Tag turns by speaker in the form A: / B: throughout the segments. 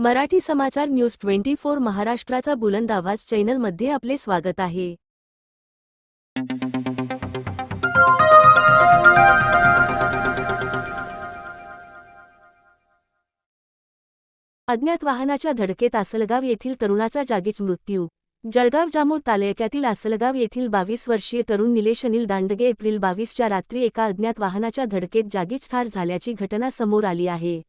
A: मराठी समाचार news twenty four महाराष्ट्राचा बुलंद आवाज चॅनलमध्ये आपले स्वागत आहे. अज्ञात वाहनाच्या धडकेत आसलगाव येथील तरुणाचा जागीच मृत्यू. जळगाव जामोद तालुक्यातील आसलगाव येथील बावीस वर्षीय तरुण निलेश अनिल दांडगे एप्रिल बावीसच्या रात्री एका अज्ञात वाहनाच्या धडकेत जागीच ठार झाल्याची घटना समोर आली आहे.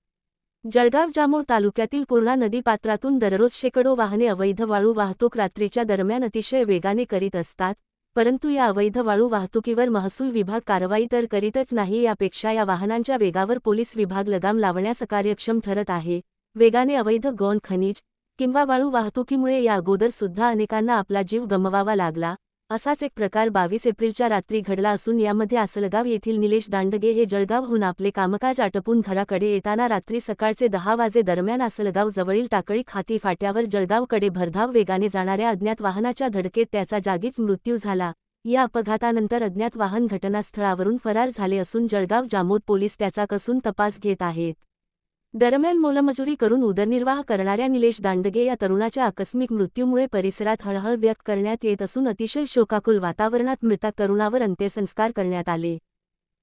A: जळगाव जामोद तालुक्यातील पूर्णा नदीपात्रातून दररोज शेकडो वाहने अवैध वाळू वाहतूक रात्रीच्या दरम्यान अतिशय वेगाने करीत असतात परंतु या अवैध वाळू वाहतुकीवर महसूल विभाग कारवाई तर करीतच नाही यापेक्षा या वाहनांच्या वेगावर पोलीस विभाग लगाम लावण्यास अकार्यक्षम ठरत आहे. वेगाने अवैध गौण खनिज किंवा वाळू वाहतुकीमुळे या अगोदर सुद्धा अनेकांना आपला जीव गमवावा लागला. असाच एक प्रकार बावीस एप्रिलच्या रात्री घडला असून यामध्ये आसलगाव येथील निलेश दांडगे हे जळगावहून आपले कामकाज आटपून घराकडे येताना रात्री सकाळचे दहा वाजे दरम्यान आसलगाव जवळील टाकळी खाती फाट्यावर जळगावकडे भरधाव वेगाने जाणाऱ्या अज्ञात वाहनाच्या धडकेत त्याचा जागीच मृत्यू झाला. या अपघातानंतर अज्ञात वाहन घटनास्थळावरून फरार झाले असून जळगाव जामोद पोलीस त्याचा कसून तपास घेत आहेत. दरम्यान मोलमजुरी करून उदरनिर्वाह करणाऱ्या निलेश दांडगे या तरुणाच्या आकस्मिक मृत्यूमुळे परिसरात हळहळ व्यक्त करण्यात येत असून अतिशय शोकाकुल वातावरणात मृता तरुणावर अंत्यसंस्कार करण्यात आले.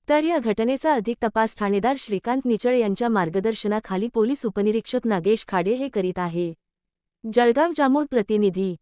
A: तर या घटनेचा अधिक तपास ठाणेदार श्रीकांत निचळ यांच्या मार्गदर्शनाखाली पोलीस उपनिरीक्षक नागेश खाडे हे करीत आहे. जळगाव जामोद प्रतिनिधी